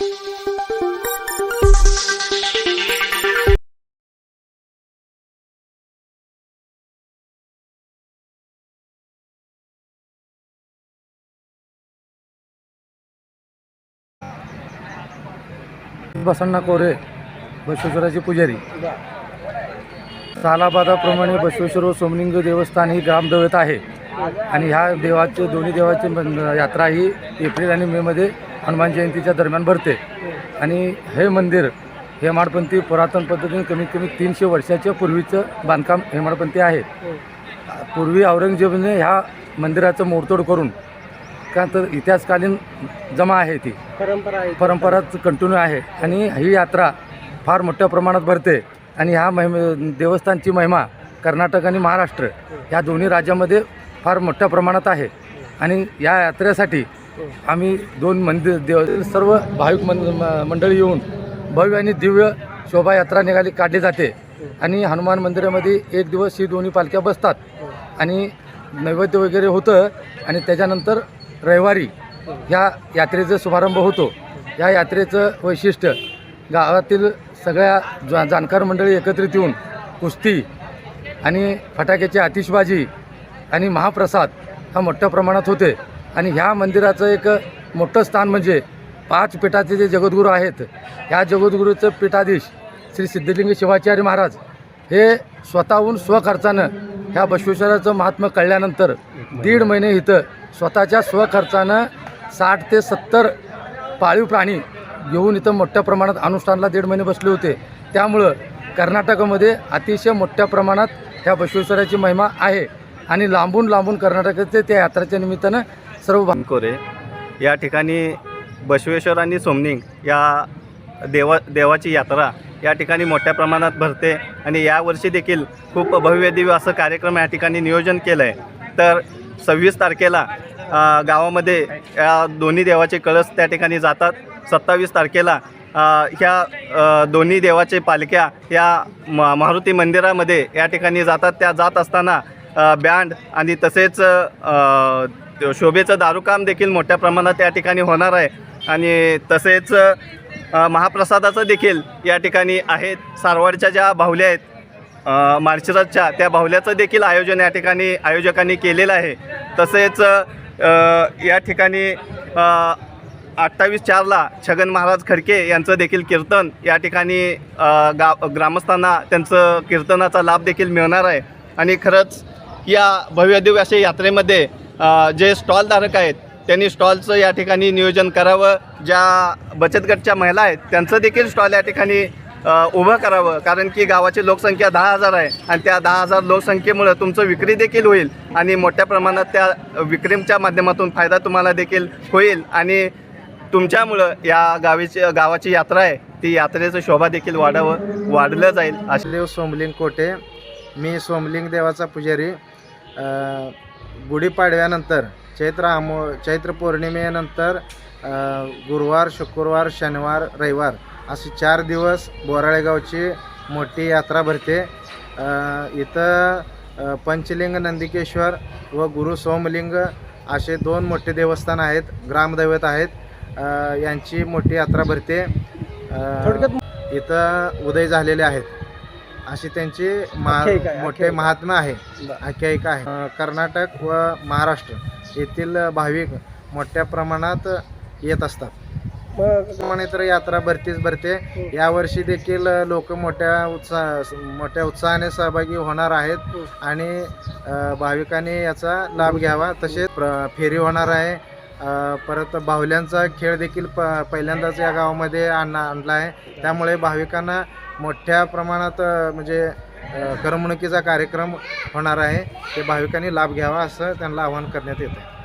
बसण्णा कोरे बसवेश्वराचे पुजारी. सालाबादाप्रमाणे बसवेश्वर व सोमलिंग देवस्थान ही ग्रामदैवत आहे. आणि ह्या देवाचे दोन्ही देवाची यात्रा ही एप्रिल आणि मेमध्ये हनुमान जयंतीच्या दरम्यान भरते. आणि हे मंदिर हेमाडपंथी पुरातन पद्धतीने कमीत कमी तीनशे वर्षाच्या पूर्वीचं बांधकाम हेमाडपंथी आहे. पूर्वी औरंगजेबने ह्या मंदिराचं मोडतोड करून का तर इतिहासकालीन जमा आहे ती. परंपरा परंपराच कंटिन्यू आहे. आणि ही यात्रा फार मोठ्या प्रमाणात भरते. आणि ह्या महिमे देवस्थानची महिमा कर्नाटक आणि महाराष्ट्र ह्या दोन्ही राज्यामध्ये फार मोठ्या प्रमाणात आहे. आणि या यात्रेसाठी आम्ही दोन मंदिर देव सर्व भाविक मन मंडळी येऊन भव्य आणि दिव्य शोभायात्रा निघाली काढली जाते. आणि हनुमान मंदिरामध्ये एक दिवस ही दोन्ही पालख्या बसतात. आणि नैवेद्य वगैरे होतं. आणि त्याच्यानंतर रविवारी ह्या यात्रेचा शुभारंभ होतो. या यात्रेचं वैशिष्ट्य गावातील सगळ्या जा जाणकार मंडळी एकत्रित येऊन कुस्ती आणि फटाक्याची आतिषबाजी आणि महाप्रसाद हा मोठ्या प्रमाणात होते. आणि ह्या मंदिराचं एक मोठं स्थान म्हणजे पाच पीठाचे जे जगद्गुरू आहेत ह्या जगद्गुरूचं पीठाधीश श्री सिद्धलिंग शिवाचार्य महाराज हे स्वतःहून स्वखर्चानं ह्या बसवेश्वराचं महात्म्य कळल्यानंतर दीड महिने इथं स्वतःच्या स्वखर्चानं साठ ते सत्तर पाळीव प्राणी घेऊन इथं मोठ्या प्रमाणात अनुष्ठानला दीड महिने बसले होते. त्यामुळं कर्नाटकामध्ये अतिशय मोठ्या प्रमाणात ह्या बसवेश्वराची महिमा आहे. आणि लांबून लांबून कर्नाटकाचे त्या यात्राच्या निमित्तानं सर्व भा- या ठिकाणी बसवेश्वर आणि सोमनिंग या देवा देवाची यात्रा या ठिकाणी मोठ्या प्रमाणात भरते आणि यावर्षी देखील खूप भव्य दिव्य असं कार्यक्रम या ठिकाणी नियोजन केलं आहे तर सव्वीस तारखेला गावामध्ये या दोन्ही देवाचे कळस त्या ठिकाणी जातात. सत्तावीस तारखेला ह्या दोन्ही देवाचे पालख्या या म मारुती मंदिरामध्ये या ठिकाणी जातात. त्या जात असताना बँड आणि तसेच शोभेचं दारूकाम देखील मोठ्या प्रमाणात या ठिकाणी होणार आहे. आणि तसेच महाप्रसादाचं देखील या ठिकाणी आहेत. सारवाडच्या ज्या बाहुल्या आहेत अ, त्या बाहुल्याचं देखील आयोजन या ठिकाणी आयोजकांनी केलेलं आहे. तसेच या ठिकाणी अठ्ठावीस चारला छगन महाराज खडके यांचं देखील कीर्तन या ठिकाणी गा ग्रामस्थांना त्यांचं कीर्तनाचा लाभ देखील मिळणार आहे. आणि खरंच या भव्यदेव अशा यात्रेमध्ये जे स्टॉलधारक आहेत त्यांनी स्टॉलचं या ठिकाणी नियोजन करावं. ज्या बचत गटच्या महिला आहेत त्यांचं देखील स्टॉल या ठिकाणी उभं करावं. कारण की गावाची लोकसंख्या दहा हजार आहे आणि त्या दहा हजार लोकसंख्येमुळं तुमचं विक्री देखील होईल आणि मोठ्या प्रमाणात त्या विक्रीच्या माध्यमातून फायदा तुम्हाला देखील होईल आणि तुमच्यामुळं या गावीची गावाची यात्रा आहे ती यात्रेचं शोभा देखील वाढावं वाढलं जाईल. अशी देव सोमलिंग कोटे. मी सोमलिंग देवाचा पुजारी. गुढीपाडव्यानंतर चैत्र आमो चैत्र पौर्णिमेनंतर गुरुवार शुक्रवार शनिवार रविवार असे चार दिवस बोराळे गावची मोठी यात्रा भरते. इथं पंचलिंग नंदिकेश्वर व गुरु सोमलिंग असे दोन मोठे देवस्थान आहेत ग्रामदैवत आहेत. यांची मोठी यात्रा भरते. इथं उदय झालेले आहेत. अशी त्यांची मा आख्यायिका. आहे, मोठे. महात्मा आहे आख्यायिका आहे. अ, कर्नाटक व महाराष्ट्र येथील भाविक मोठ्या प्रमाणात येत असतात. मग तर यात्रा भरतीच भरते. यावर्षी देखील लोक मोठ्या उत्साह मोठ्या उत्साहाने सहभागी होणार आहेत आणि अ, भाविकांनी याचा लाभ घ्यावा. तसेच प्र- फेरी होणार आहे. अ, परत बाहुल्यांचा खेळ देखील प पहिल्यांदाच या गावामध्ये आणा आणला आहे. त्यामुळे भाविकांना मोठ्या प्रमाणात म्हणजे करमणुकीचा कार्यक्रम होणार आहे. ते भाविकांनी लाभ घ्यावा असं त्यांना आवाहन करण्यात येतं